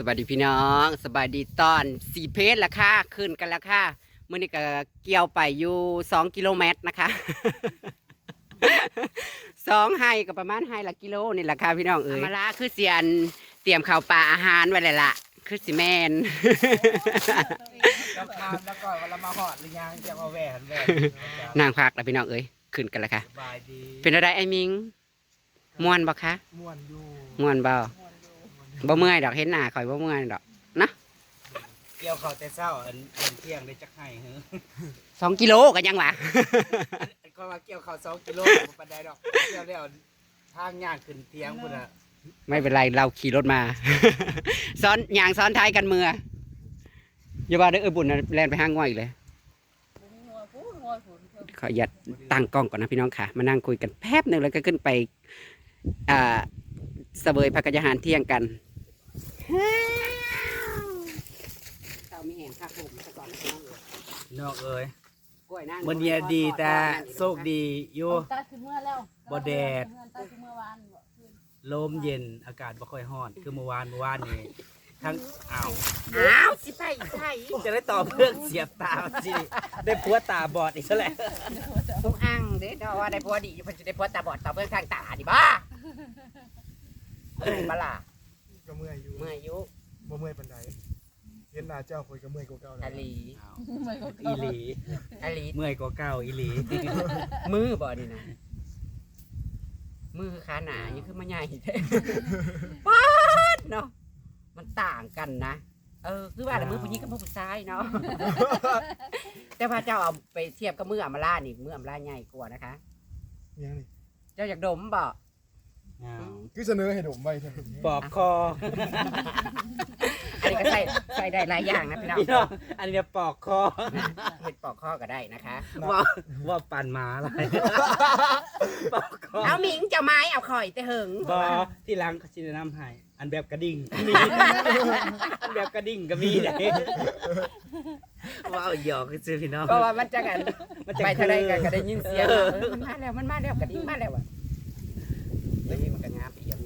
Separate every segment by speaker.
Speaker 1: สวัสดีพี่น้องสบายดีตอนสี่เพจละค่ะขึ้นกันแล้วค่ะเมื่อนี้ก็เกี่ยวไปอยู่สองกิโลเมตรนะคะสองไฮก็ประมาณไฮละกิโลนี่แหละค่ะพี่น้องเอ๋ยมาละคือเสียนเตรียมข้าวปลาอาหารไว้เลยล่ะคือสิแมน
Speaker 2: แล้วคามแล้วก็เวลามาหอดหรือยังจะมาแหวนแหวน
Speaker 1: นางพักแล้วพี่น้องเอ๋ยขึ้นกันแล้วค่ะ
Speaker 2: สบายดี
Speaker 1: เป็นอะไรไอ้มิงม่วนบ่คะ
Speaker 2: ม่วนอยู่
Speaker 1: ม่วนบ่ บ่เมื่อยดอกเห็นหน้าข่อยบ่เมื่อยดอก
Speaker 2: เกี่ยวเขาแต่เช้าอันอันเที่ยงได้จักให้เฮ้อ
Speaker 1: สองกิโลก็ยังวะ
Speaker 2: อันก็ว่าเกี่ยวเขาสองกิโลบ่ปานใดดอกเกี่ยวแล้วทางย่างขึ้นเที่ยงพุ่นน่ะ
Speaker 1: ไม่เป็นไรเราขี่รถมา ซ้อนยางซ้อนท้ายกันมืออย่าว่าเด้อเออบุญนะแลนไปห้างง่อยอีกเลยขออย่าตตั้งกล้องก่อนนะพี่น้องค่ะ มานั่งคุยกันแป๊บหนึ่งแล้วก็ขึ้นไป อ่าเสวยพักกยาหารเที่ยงกัน เตามีแห่งภาคภูมิซะก่อนนะพี่น้องเอ๋ย
Speaker 2: นอกเอ้ย
Speaker 1: กล้วยนั่ง
Speaker 2: มันเนียดีแต่โชคดีอยู่
Speaker 3: ตัดถึงเมื่อแล้ว
Speaker 2: บ่แดด
Speaker 3: ตัดถึงเมื่อวานบ่
Speaker 2: ลมเย็นอากาศบ่ค่อยร้อน คือเมื่อวานเมื่อวานนี่ทั้งอ้าว
Speaker 1: อ้าวสิไปใช่
Speaker 2: จะได้ต่อเพื่องเสียบตาสิได้ผัวตาบอดอีกซะแล้ว
Speaker 1: ทุกอังเด้เนาะว่าได้ผัวดีเพิ่นสิได้ผัวตาบอดตาเบิ่งทางตาดิบ้าเอ้ยมาล่ะ
Speaker 4: ก็เมื่อยอยู่
Speaker 1: เมื่ออายุ
Speaker 4: บ่เมื่อยปานใดเห็นหน้าเจ้าคอยก็เมื่อยกว่าเก่า
Speaker 1: อ
Speaker 4: แล้ว
Speaker 1: ลี
Speaker 2: อ้าว
Speaker 3: ไม่ก็
Speaker 2: อีหลี
Speaker 1: อลี
Speaker 2: เมื่อยกว่าเก่าอีหลี
Speaker 1: มือบ่นี่นะมือคือขาหนานี่คือมันใหญ่แท้ ป๊าดเนาะมันต่างกันนะเออคือว่าแต่มือผู้หญิงกับมือผู้ชายเนาะ แต่พระเจ้าเอาไปเทียบกับมืออัมรานี่มืออัมราใหญ่กว่านะคะ
Speaker 4: ยังนี่
Speaker 1: เจ้าอยากดมบ่
Speaker 2: อ้าว
Speaker 4: คือเสนอให้ดมไว้ท่าน
Speaker 2: ปอกคอ
Speaker 1: อันนี้ก็ใส่ใส่ได้หลายอย่างนะพี่น้อง
Speaker 2: พี่น้องอันนี้ปอกคอ
Speaker 1: เห็ดปอกข้อก็ได้นะคะ
Speaker 2: ว่าว่าปั่นหมาอะไรปอกคอ
Speaker 1: เอาหมิงเจ้าไม้เอาข่อยแต่เหิง
Speaker 2: บอที่ล้างเขาชิแนะนำให้อันแบบกระดิ่งก็มีอันแบบกระดิ่งก็มีได้ว้าวหยอกคือซื้อพี่น้อง
Speaker 1: เพราะว่ามันจะกัน
Speaker 2: มันจะ
Speaker 1: ไปทางใดกันก็ได้ยินเสียง
Speaker 2: เออ
Speaker 1: เออมันมาแล้วมันมาแล้วกระดิ่งมาแล้วอะเฮ้ยมันก็งามไปอย่าง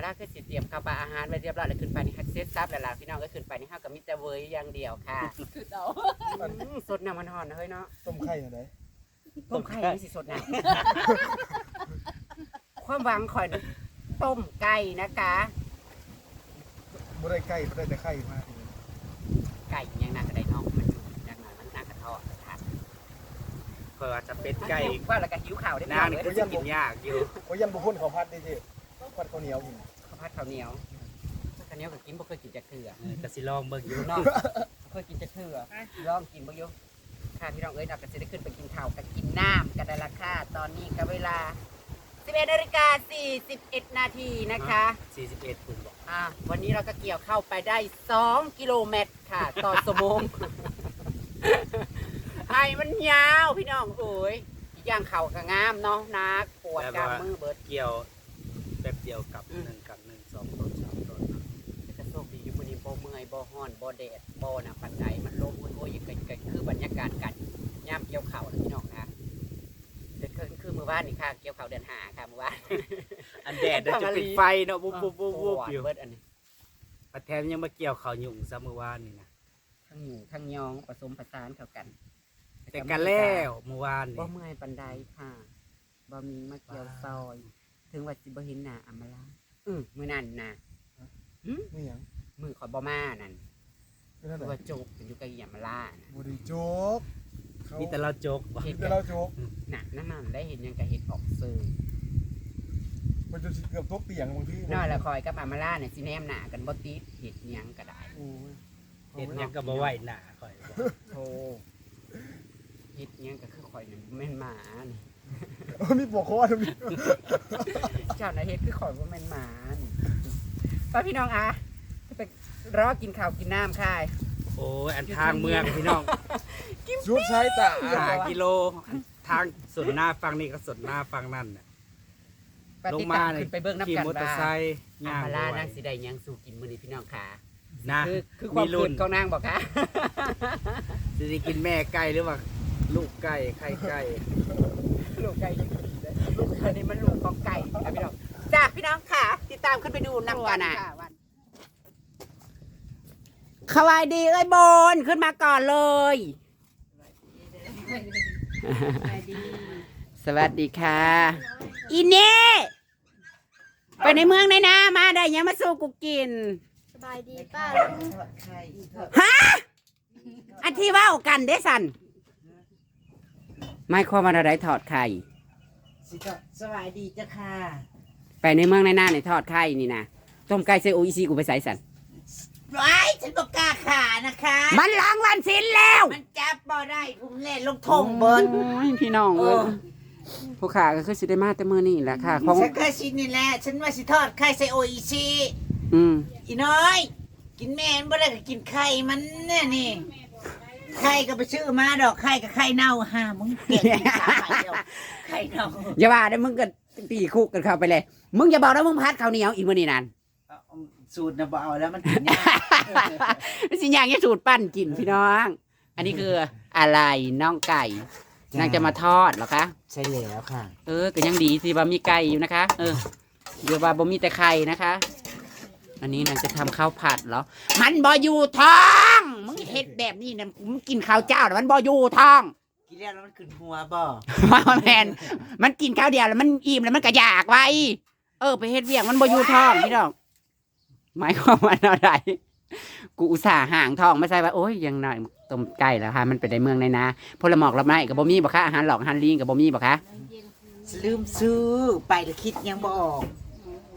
Speaker 1: ธรรมดาคือสิเตรียมข้าวปลาอาหารไว้เรียบร้อยแล้วขึ้นไปนี่ฮักเซตซับแล้วล่ะพี่น้องก็ขึ้นไปนี่เฮาก็มีแต่เวยอย่างเดียวค่ะ
Speaker 3: คือเอา
Speaker 1: อืมสดน้ำมันหอนนะเฮ้ยเนาะ
Speaker 4: ต้มไข่อันใด
Speaker 1: ต้มไข่นี่สิสดน้ำความหวังข่อยน่ะต้มไก่นะคะ
Speaker 4: บ่ได้ไก่บ่ได้แต่ไข่มาทีนี้
Speaker 1: ไก่ยังน่าก็ได้น้องมันอยู่อย่างนั้นมันน่ากระเทาะทาน
Speaker 2: ก็ว่าจะเป็นไก่
Speaker 1: ว่าแล้วก็หิวข่าวได้
Speaker 2: นาง
Speaker 1: เล
Speaker 2: นี่
Speaker 1: ย
Speaker 2: ก็จะกินยากอยู่
Speaker 4: โอ้ยยันบ่พ้นข้าวผัดได้ สิผัดข้าวเหนียวกิน
Speaker 1: ข้าวผัดข้าวเหนียวข้าวเหนียวก็กินบ่เคยกินจากเถื่อ
Speaker 2: เออกระสิลองเบิ่งอยู่
Speaker 1: น้องเคยกินจะเถื่อลองกินบ่อยู่ค่ะพี่น้องเอ้ยเราก็จะได้ขึ้นไปกินข้าวกับกินน้ำกันได้ละค่ะตอนนี้ก็เวลา11นาฬิกา41นาทีนะคะ
Speaker 2: 41คุณบอก
Speaker 1: อะวันนี้เราก็เกี่ยวเข้าไปได้ 2 กิโลเมตรค่ะ ต่อชั่วโมงไอ้มันยาวพี่น้องเอ้ยอีกอย่างเข่าก็งามเนาะนักปวดกล้ามมือเบิด
Speaker 2: เกี่ยว แบบเดียวกับหนึ่งกับหนึ่งสองต้นสามต้น
Speaker 1: แต่โชคดีอยู่มื้อนี้บ่เมื่อยบ่ฮ้อนบ่แดดบ่น่ะปันใดมันลมโอ้ยๆก็ก็คือบรรยากาศกันย่ำเกี่ยวเข่าวนะพี่น้องค่ะเดี๋ยวคือคือมื้อวานนี่ค่ะเกี่ยวเข่าวเดือนห้าค่ะมื้อวาน
Speaker 2: อันแดดเดี๋ยวจะปิดไฟเนาะปุ๊บปุ๊บปุ๊บปุ๊บอยู่
Speaker 1: เบิดอันนี้
Speaker 2: ประแทมยังมาเกี่ยวเขาวหยุ่งซะเมื่อวานนี่นะ
Speaker 1: ทั้งหมูทั้งยองผสมผสานเข้ากัน
Speaker 2: แต่กันแล้วเมื่อวาน
Speaker 1: บ่
Speaker 2: นี่
Speaker 1: เมื่อยปันใดค่ะบ่มีมาเกี่ยวซอย ถึงว่าสิบ่เห็นหน้าอำมาลาอือมื้อนั้นน่ะ
Speaker 4: นี่หยัง
Speaker 1: มื้อข่อยบ่มานั่น
Speaker 4: เป็นนั่น
Speaker 1: คือ
Speaker 4: แห
Speaker 1: ว่า
Speaker 4: ละ
Speaker 1: โจกเป็นอยู่กับอีหยังมาลาน่ะ
Speaker 4: บ่ได้โจกเขา
Speaker 2: มีแต่เราโจก
Speaker 1: เฮ็ด
Speaker 4: แต่
Speaker 1: กับ
Speaker 4: เราโจก
Speaker 1: น่ะนั่นมันได้เห็นหยังก็เฮ็ดออกซื่อ
Speaker 4: มันจนสิเกือบตกเตียงบางที
Speaker 1: น้อยละคอยกับอามาล่าเนี่ยสิแนมหน้ากันบ่ติดเฮ็ดหยังก็ได้
Speaker 4: โอ้ย
Speaker 2: เห็นยังก็บ่ไหวหนาข่อยบอก
Speaker 1: โธ่เฮ็ดหยังก็คือข่อยนั่นบ่แม่นหมานี่
Speaker 4: เออ มีปวกคอด้วยมี
Speaker 1: เจ้าน่ะเฮ็ดคือข่อยบ่แม่นหมานี่ป้าพี่น้องอะไปรอกินข้าวกินน้ำค่ะ
Speaker 2: โอ้ยอันทางเมืองพี่น้อง
Speaker 4: ชุดใช้ตา
Speaker 2: หากิโลทางส่วนหน้าฟังนี่ก็ส่วนหน้าฟังนั่นน่ะ
Speaker 1: ป้า
Speaker 2: ลง
Speaker 1: ติด
Speaker 2: มา
Speaker 1: ตาม
Speaker 2: เลย
Speaker 1: ขึ้นไปเบิ่งน้ำ
Speaker 2: ขี่
Speaker 1: กัน
Speaker 2: มอเตอ
Speaker 1: ว่า
Speaker 2: ร์ไซค์
Speaker 1: อา
Speaker 2: ย่าง
Speaker 1: มา
Speaker 2: บ่
Speaker 1: ล่า
Speaker 2: ไหวนา
Speaker 1: งสิได้หยังสู่กินมื้อนี้พี่น้องค่ะ
Speaker 2: นะ
Speaker 1: คือคือความ
Speaker 2: มีลุ้
Speaker 1: คื
Speaker 2: น
Speaker 1: นของนางบอกค่ะ
Speaker 2: จะได้กินแม่ไก่หรือว่า ลูกไก่ไข่ไก่
Speaker 1: ลูก ไก่ยังดีเลยลูกอันนี้มันลูกของไก่ครับพี่น้องจากพี่น้องค่ะ ติดตามขึ้นไปดูนำกันนะขวายดีเอ้ยบนขึ้นมาก่อนเลย สวัสดีค่ะ อีเน่ไปในเมืองในนามาได้ยังมาสู้กูกิน
Speaker 3: สบายดีป้า
Speaker 1: ฮะอันที่เว่ากันเด้สันไม่ความว่าอะไรถอดไข่
Speaker 5: สิก็สวัสดีจ้ะค่ะ
Speaker 1: ไปในเมืองในนาในทอดไข่นี่นะต้มไก่เซโออีซีกูไปใส่สัน
Speaker 5: ไว้ฉันบอกกล้าขานะคะ
Speaker 1: มันล้างวันสินแล้ว
Speaker 5: มันจับบ่ได้ผมเล่นลงทงเบิร์น
Speaker 1: โอ้ยพี่น้องเอ้ย
Speaker 5: เออ
Speaker 1: ผู้ขาก็คือสิได้มาแต่มือนี่แหละค่ะของ
Speaker 5: ฉันเคยชินนี่แหละฉันว่าสิทอดไข่ใส่โออีซี
Speaker 1: อืม
Speaker 5: อีน้อย กินแม่นบ่ได้ก็กินไข่มันเนี่ยนี่ ไข่ก็ไปซื้อมาดอกไข่กับไข่เน่าห่ามึงเกลียดกินสาไข่เดียวไข่เน่า
Speaker 1: อย่าว่าได้มึงก็ตีคุกกันเข้าไปเลย มึงอย่าบอกนะมึงพัดข้าวเหนียวอีกมื้อนี้นั่น
Speaker 5: เอาสูตรนะบ่เอาแล้วมันกินยาก
Speaker 1: สิอย่างนี้สูตรปั้นกินพี่น้อง อันนี้คืออะไรน้องไก่นางจะมาทอดเหรอคะ
Speaker 5: ใช่แล้วค่ะ
Speaker 1: เออก็ยังดีสิว่ามีไก่อยู่นะคะ เออเดี๋ยวว่าบ่มีแต่ไข่นะคะ อันนี้นางจะทำข้าวผัดเหรอ มันบ่อยู่ท้อง มึงเฮ็ดแบบนี้นะมึงกินข้าวเจ้าแล้วมันบ่อยู่ท้อง
Speaker 5: กินแล้วแล้วมันขึ้นหัวบ่
Speaker 1: ว่าแมนมันกินข้าวเดียวแล้วมันอิ่มแล้วมันก็อยากไว้ เออ ไปเฮ็ดเวียงมันบ่อยู่ท้องพี่น้องหมายความว่าอะไร กูอุตส่าห์ห่างท้องไม่ใช่ว่าโอ้ยยังหน่อยต้มไก่แล้วค่ะมันไปในเมืองในนาพลหมอกละไม้กับบ่มีบ่คะอาหารหลอกอาหารลิงกับบ่มีบ่คะ
Speaker 5: ลืมซื้อไปแล้วคิดยังบ่ออก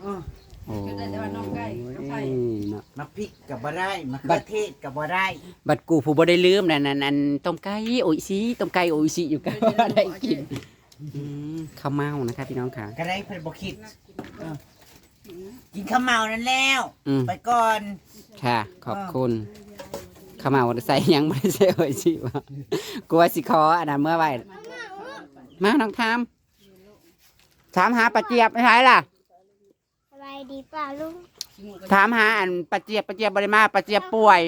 Speaker 5: เออ
Speaker 1: โอ้ยเนาะ
Speaker 5: มาพริกกับบ่ได้มะเขือเทศกับบ่ได้
Speaker 1: บัดกูผู้บ่ได้ลืมนั่นนั่นนั่นต้มไก่โอ้ยสิต้มไก่โอ้ยสิอยู่กันได้กินอืมข้าวเมานะคะพี่น้องค่ะ
Speaker 5: ก็ได้เพิ่นบ่คิดเออกินข้าวเมานั่นแล้ว
Speaker 1: อืม
Speaker 5: ไปก่อน
Speaker 1: ค่ะ ขอบคุณข้าวเมาใส่หยังไม่ได้ใส่โอ้ยสิวะกลัวสิคออันนั้นเมื่อไหร่มาน้องทามถามหาปลาเจี๊ยบไม่ใช่ล่ะ
Speaker 3: สบาย ดีป้าลุง
Speaker 1: ถามหาอันปลาเจี๊ยบปลาเจี๊ยบบริมาปลาเจี๊ยบป่วย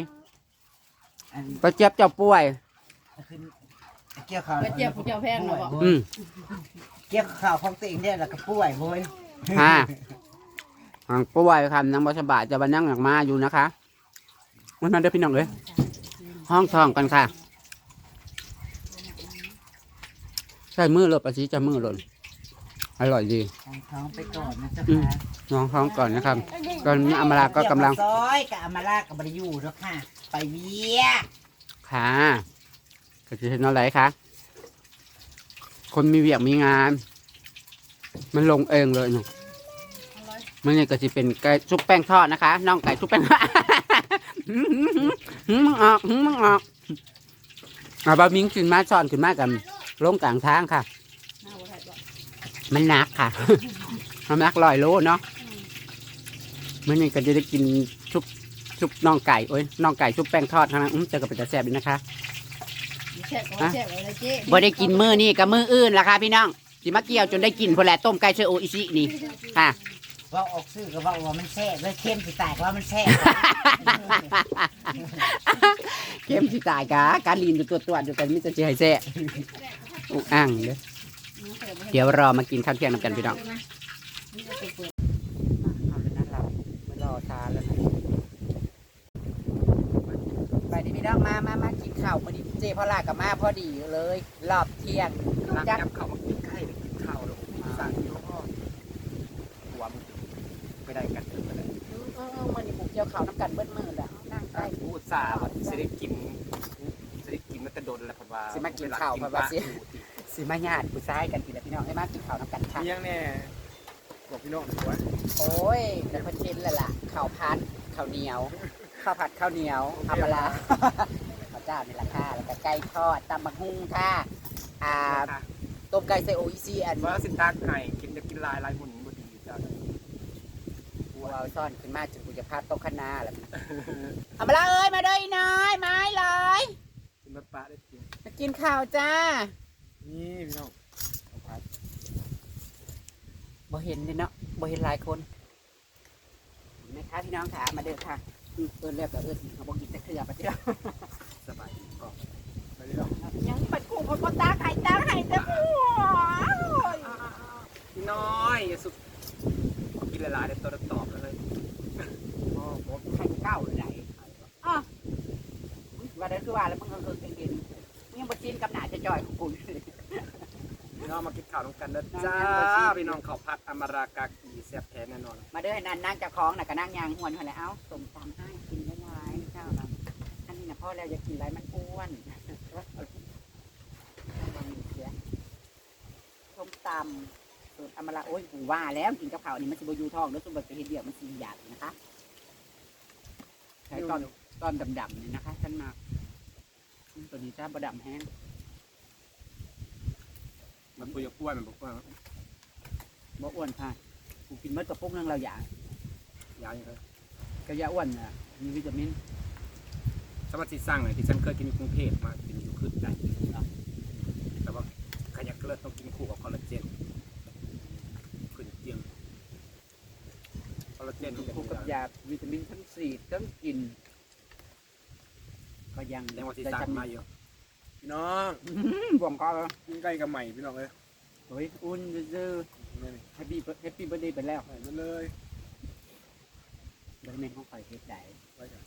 Speaker 5: อัน
Speaker 1: ปลาเจี๊ยบเจ้าป่วย
Speaker 5: ขึ้นเกี่ยวข้าว
Speaker 3: ไปเจียบผู้เจ้าแพงเนาะบอก
Speaker 1: อืม
Speaker 5: เกี่ยวข้าวของตัวเองเนี่ยแล้วก็ป่วยโว้ย
Speaker 1: ฮะอ่างป่วยครับนังบสบายจะบันนั่งหลังมาอยู่นะคะวันนั้นเด้อพี่น้องเลยห้องทองกันค่ะใส่มือเลยปลาชีจะมือหล่น อร่อยดี
Speaker 5: ทางท้องไปก่อนนะเจ้า
Speaker 1: อืม
Speaker 5: ค่ะ
Speaker 1: น้องท้องก่อนนะครับตอนนี้อมราก็กำลัง
Speaker 5: เดี๋ยวมาซอยกับอมาลากับบ่ได้อยู่แล้วค่ะ ไปเวียก
Speaker 1: ค่ะก็จะเห็นอะไรคะคนมีเวียกมีงาน มันลงเองเลยเนาะมันเนี่ยก็จะเป็นไก่ชุบแป้งทอดนะคะน้องไก่ชุบแป้งทอดหืมหืมหืมหืมมึงออกหืมมึงออกเอาบะมิงขึ้นมาซ้อนขึ้นมากันลงกลางทางค่ะ มันหนักค่ะ มันหนักลอยโลเนาะมันนี่ก็จะได้กินชุบชุบน่องไก่โอ้ยน่องไก่ชุบแป้งทอดทั้งนั้นอื้อเจะก็เป็นจะแซ่บดีนะคะ
Speaker 3: แซ่บก็แซ่บอะไรเจ๊
Speaker 1: บ่ได้กินมื้อนี่กับมื้ออื่นล่ะค่ะพี่น้องสิมาเกี่ยวจนได้กินพอแหละต้มไก่เชอโออิชินี่ค่ะ
Speaker 5: ว่าออกซื้อก็ว่าว่ามันแซ่บเลยเข้มสิแตกว่ามันแซ่บ
Speaker 1: เข้มสิตายกะการลีนอยู่ตัวตัวๆอยู่กันมิจะสิให้แซ่บอุกอ่างเด้อ เดี๋ยวรอมากินข้าวเที่ยงนำกันพี่น้องเอาเลยนะเราไม่รอช้าแล้วนะไปดิพี่น้องมามามากินข้าวพอดีเจพ่อลากับมาพอดีเลย รอบเที่ยง
Speaker 4: รัก
Speaker 1: จัก
Speaker 4: ยับเขามากินไข่ไปกินข้าวแล้วสั่งที่พ่อหัวมึงไม่ได้กันไปเลย
Speaker 1: เออเออมันนี่บุกเกี่ยวข้าวน้ำกันเบิ้มือแล้วนั่งใกล้
Speaker 4: พูดซาว่าสิได้กินสิได้กินมันจะโดนแล้วเพราะว่า
Speaker 1: สิมากินข้าวเพราะว่าสิ สิมาญาติผู้ชายกันกินแหละพี่น้องให้มากินข้าวน้ำกันค่ะ
Speaker 4: เลี้ยงแน่บอกพี่น้องหัว
Speaker 1: โอ้ยแต่คนชินแล้วล่ะข้าวพัดข้าวเหนียว ข้าวผัดข้าวเหนียวอัมลาข้าวเจ้านี่แหละค่ะแล้วก็ไก่ทอดตำบักหุ่งค่ะอ่าต้มไก่ใส่โออิซีอัน
Speaker 4: ว่าสินทักไข่กินจะกินลายลายหมุนบดีจ้า
Speaker 1: กูเอาซ่อนขึ้นมาจนกูจะพลาดโต๊ะข้างหน้าแล้วนะอัมลาเอ้ยมาเด้ออีน้อยไม้เลย
Speaker 4: กินมะปะได้กิน
Speaker 1: มากินข้าวจ้า
Speaker 4: นี่พี่น้องเอาพัด
Speaker 1: บ่เห็นเลยเนาะบ่เห็นหลายคนเห็นไหมคะพี่น้องค่ะมาเดินค่ะอืมเอิ้นแล้วก็เอิ้นเขาบอกกินแต่เครือไปะเจ้า
Speaker 4: สบายก่อนไปเรื่อย
Speaker 1: ยังปัดกูพอตาไข่ตาไข่ตาหัว
Speaker 4: พี่น้อยอย่าสุดกินละลายเดี๋ยวตัวตอบเลย
Speaker 1: โอ้โหไข่เก้าเลยไหน คือว่าแล้วมึงก็คือกินมึงยังบ่ชินกับหน้าจะจ่อยของกู
Speaker 4: พี่น้องมากินข้าวน้ำกันนะจ้าพี่น้องข้าวผัดอมรากากีแซ่บแท้แน่นอน
Speaker 1: มาเด้อ นั่นนั่งเจ้าของน่ะก็นั่งยางหวนหันแหล้วเอ้าส่งตามให้กินได้หลายเจ้าน่ะอันนี้น่ะพ่อแล้วอย่ากินหลายมันอ้วนส้มตำสูตรอมราโอ้ยกูว่าแล้วกินกับข้าวนี่มันสิบ่อยู่ท้องแล้วสุบไปเฮ็ดเดียวมันสิหยาดนะคะใช้ตอนตอนดำๆนี่นะคะฉันมาอืมตัวนี้จ้าบดำแห้ง
Speaker 4: มันปุยกล้วยมันบอกว่า
Speaker 1: บ่อ้วนค่ะกูกินเมื่อกระปุกนึงเราอยาก
Speaker 4: ยาวอย่างไร
Speaker 1: กระยาอ้วนอะมีวิตามิน
Speaker 4: สมัครที่สร้างเลยที่ฉันเคยกินอยู่กรุงเทพมากินอยู่ขึ้นได้แต่ว่าขยักเลิศต้องกินคู่กับคอลลาเจนขึ้นเจียงคอลลาเจนมันจะ
Speaker 1: คู่
Speaker 4: มี
Speaker 1: กับยาวิตามินทั้งสี่ทั้งกิน ก็ยัง
Speaker 4: แรงว่าที่สร้างมาอยู่พี่น้อง
Speaker 1: อื้อหือบ่วงก็
Speaker 4: กินใกล้กับใหม่พี่น้องเลย
Speaker 1: โอ้ยอุ่นซื่อ
Speaker 4: นี่นี่
Speaker 1: แฮปปี้แฮปปี้เบอร์เดย์ไปแล้ว
Speaker 4: ใส่มาเลย
Speaker 1: บริเวณของข่อยเฮ็ดได้
Speaker 4: ไว้กัน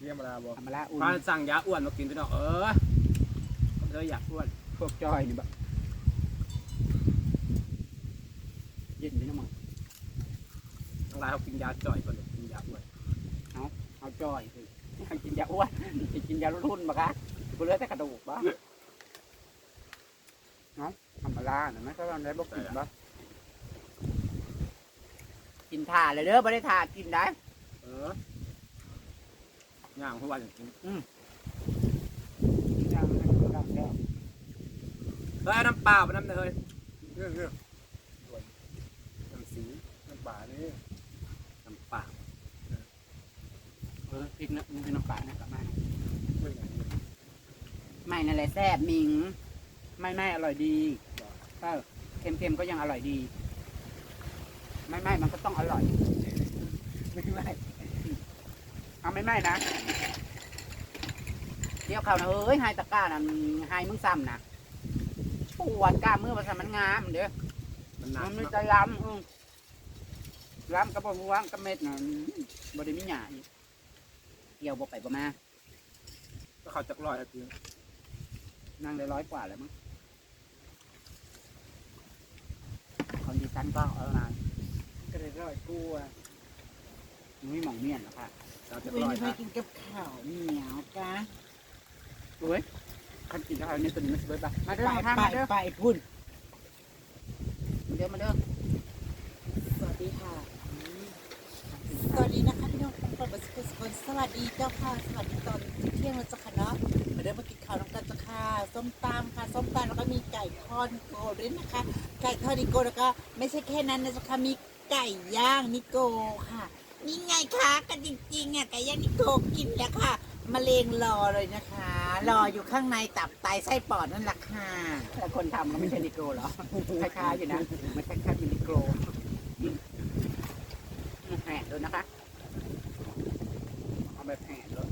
Speaker 4: เรียกมาลาบอก
Speaker 1: ธรรมละอุ่น
Speaker 4: พาสั่งยาอ้วนมากินพี่น้องเออเธออยากอ้วน
Speaker 1: พวกจอยนี่บ่เย็นนี่นะมึง
Speaker 4: ทั้งหลายเขากินยาจ่อยก่อนเลยกินยาอ้วน
Speaker 1: เอาจอยสิให้กินยาอ้วนสิกินยาลดทุนบ่คะบ่เหลือแต่กระดูกบ่เนาะธรรมดาน่ะมันก็ว่าได้บ่กินบ่ กินท่าเลยเด้อบ่ได้ท่ากินได้
Speaker 4: เออย่างเพราะว่าอย่างกิน
Speaker 1: ยังไม่ได้ดังแล้ว
Speaker 4: เฮ้ยเอาน้ำเปล่าไปน้ำเนยเรื่องเรื่องน้ำสีน้ำปลานี่น้ำเปล่า
Speaker 1: เออพริกนะมึงเป็นน้ำปลานะกลับมา
Speaker 4: เรื่องอย่างนี้
Speaker 1: ไม่นั่นแหละแซ่บมิง ไม่ไม่อร่อยดีก็เค็มๆก็ยังอร่อยดี ไม่ไม่มันก็ต้องอร่อย ไม่ไม่เอาไม่ไม่นะเดี๋ยวเขานะเอ้ยไฮตะกร้านะไฮมึงซ้ำนะปวดกล้ามมือภาษามันงามเด้อ
Speaker 4: มันหนั
Speaker 1: มั
Speaker 4: ก
Speaker 1: นไม่
Speaker 4: เนาะ
Speaker 1: จะล้ำอืมล้ำกระบอกว่างกระเม็ดน่ะบริมิหยาอีกเกี่ยวบ่ไปบ่มา
Speaker 4: ก็เขาจักรลอยอะคือ
Speaker 1: นั่งได้ร้อยกว่าแล้วมั้งคนดีซันก็เอานาน
Speaker 2: ก็เลยร้อยกลัว
Speaker 1: ไม่หมองเมียนหรอกค่ะ
Speaker 4: เราจัก
Speaker 5: ไม่
Speaker 4: รลอย
Speaker 5: เค
Speaker 4: นะ
Speaker 5: ยกินกับข้าวเหนียวกะ
Speaker 1: โอ้ยขันกินข้าวในตัวนี้มันสวยปะมาเด้อ
Speaker 5: ไป
Speaker 1: มาข้าง
Speaker 5: ไป
Speaker 1: มาเด้อ
Speaker 5: ไปพุ่น
Speaker 1: มาเด้อมาเด้อ
Speaker 5: สวัสดีค่ะ สวัสดีนะคะพี่น้องทุกคนบัสกุสกุลสวัสดีเจ้าค่ะ สวัสดีตอนเที่ยงแล้วจ้ะค่ะเนาะมาเดินมากินข้าวน้ำกันจ้ะค่ะ ส้มตำค่ะ ส้มตำแล้วก็มีไก่ทอดนิโก้ด้วยนะคะ ไก่ทอดนิโก้แล้วก็ไม่ใช่แค่นั้นนะจ้ะค่ะ มี ไก่ย่างนิโก้ค่ะ นี่ไงคะกันจริงๆอะไก่ย่างนิโก้กินแล้วค่ะมะเร็งรอเลยนะคะ รออยู่ข้างในตับไตไส้ปอดนั่นแหละค่ะ
Speaker 1: แต่คนทำก็ไม่ใช่นิโกรเหรอคล้ายๆอยู่นะมันคล้ายๆเป็นนิโกรแห่ด้วยนะคะเอาแบบแห่ด้วย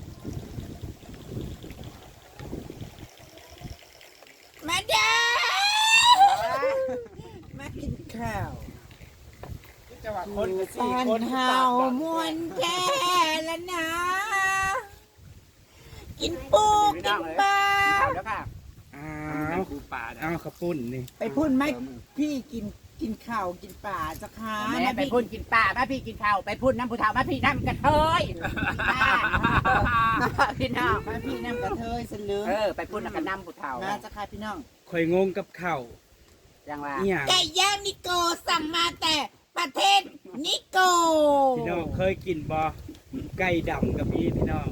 Speaker 5: มาเด้อมากินข้าว
Speaker 2: จะว่าคนก็สี่
Speaker 5: บ้าน
Speaker 2: คน
Speaker 5: เฮามวนแก่แล้วนะ กินปูกินปลา
Speaker 1: เอาแล้วค่ะ
Speaker 2: อ้า
Speaker 4: เอา
Speaker 2: ว
Speaker 4: ปูปลาเนี่ย
Speaker 2: อ้าวขปุ่นนี่
Speaker 5: ไปพุ่นไหมพี่กินกินข้าวกินปลาจ้ะค่ะ
Speaker 1: แม่ไปพุ่นกินปลามาพี่กินข้าวไปพุ่นน้ำผู้เฒ่ามาพี่น้ำกระเทยพี่น้อง
Speaker 5: มาพี่น้ำกระเทยสลือ
Speaker 1: เออไปพุ่นน้ำกระน้ำผู้เฒ่า
Speaker 5: มาจ้ะค่ะพี่น้อง
Speaker 2: คอยงงกับข้าว
Speaker 1: จังว่า
Speaker 2: อีหยัง
Speaker 5: ไก่ย่างนิโกสั่งมาแต่ ประเทศนิโก
Speaker 2: พี่น้องเคยกินบ่ไก่ดำกับพี่พี่น้อง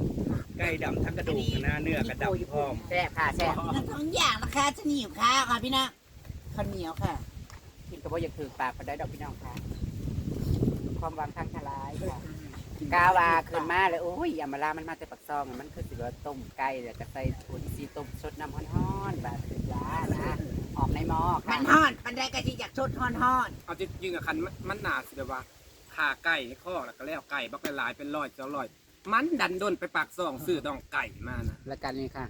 Speaker 2: ไก่ดำทั้งกระดูกนะเนื้อกระดำพร้อม
Speaker 1: แซ่บค่ะแซ่บ
Speaker 5: ทั้งสองอย่างนะคะจะหิวข้าวค่ะพี่น้องข้าวเหนียวค่ะ
Speaker 1: กินกระบอกอยากถือปากไปได้ดอกพี่น้องค่ะ ความหวังทางทลายค่ะกาวาขึ้นมาเลยโอ้ยอย่ามาลามันมาแต่ปักซองอะมันคือสิว่าต้มไก่แล้วก็ใส่ถั่วที่ซีต้มสดน้ำฮ้อนๆบาดเป็นยานะออก ในหม้อ
Speaker 5: มั
Speaker 1: ค่ะ
Speaker 5: นฮอดมันได้กะทิอยากชดฮอนฮอน
Speaker 4: เอาจริงๆอะคันมันมันหนาสิแบบว่าขาไก่ในข้อแล้วก็แล้วไก่บักหลายๆเป็นร้อยเจ้าร้อย มันดันด้นไปปากซองซื้อต้องไก่มานะ
Speaker 1: แล้วกันนี่ค่ะ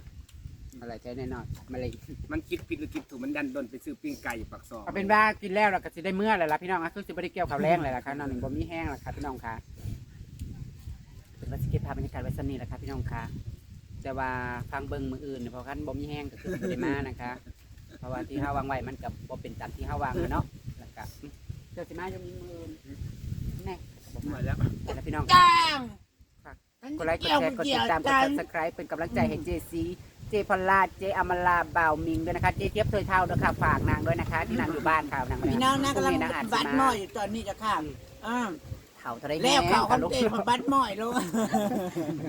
Speaker 1: อะไรใจแน่นอนมาเลย
Speaker 4: มันคิดผิดหรือคิดถูกมันดันด้นไปซื้อปิ้งไก่ปากซอง
Speaker 1: เอาเป็นว่ากินแล้วเราก็จะได้เมื่อเลยล่ะพี่น้องอะคือจะไม่ได้เกี่ยวข้าวแรงเลยล่ะค่ะนอนหนึ่งบ่มีแห้งล่ะค่ะพี่น้องค่ะเป็นวัสกิจภาพบรรยากาศไว้สนี่แหละค่ะพี่น้องค่ะแต่ว่าฟังเบิ่งมืออื่นเนี่ยเพราะคันบ่มีแห้งก็คือบ่ได้มานะคะเพ ราะว่าที่เฮาวางไว้มันก็บ่เป็นตามที่เฮาวางอะเนาะแล้วก็อืมเจ้าสิมาจะมีมืออื่นแน่บอก
Speaker 4: มา
Speaker 1: มา
Speaker 4: แล้ว
Speaker 1: แต่ละพี่น้อง
Speaker 5: กลาง
Speaker 1: กดไลค์กดแชร์กดติดตามกด subscribe เป็นกำลังใจให้เจซีเจพอลลาเจอมลาบ่าวมิงด้วยนะคะ เจเทียบเทยเท่าด้วยค่ะฝากนางด้วยนะคะที่นางอยู่บ้านค่ะนาง
Speaker 5: พี่น้องนะกำลัง
Speaker 1: นางอาจ
Speaker 5: บั
Speaker 1: จะ
Speaker 5: ดหม้
Speaker 1: มา
Speaker 5: ออยู่ตอนนี้จะค่ะอ่า
Speaker 1: เท่าเท่าไร
Speaker 5: แล้วเขา
Speaker 1: กั
Speaker 5: เขา
Speaker 1: ลูก
Speaker 5: เตะมาบัดหม้อยลง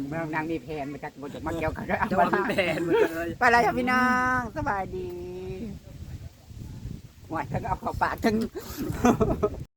Speaker 1: เมืองนางมีแผนมาจากบนจากมาเกี่ยวกัน
Speaker 2: จะว่ามีแผนเหมือนกันเลย
Speaker 1: ไปแล้วจ้ะพี่น้องสบายดี หวายทั้งเอาเข้าปากทั้ง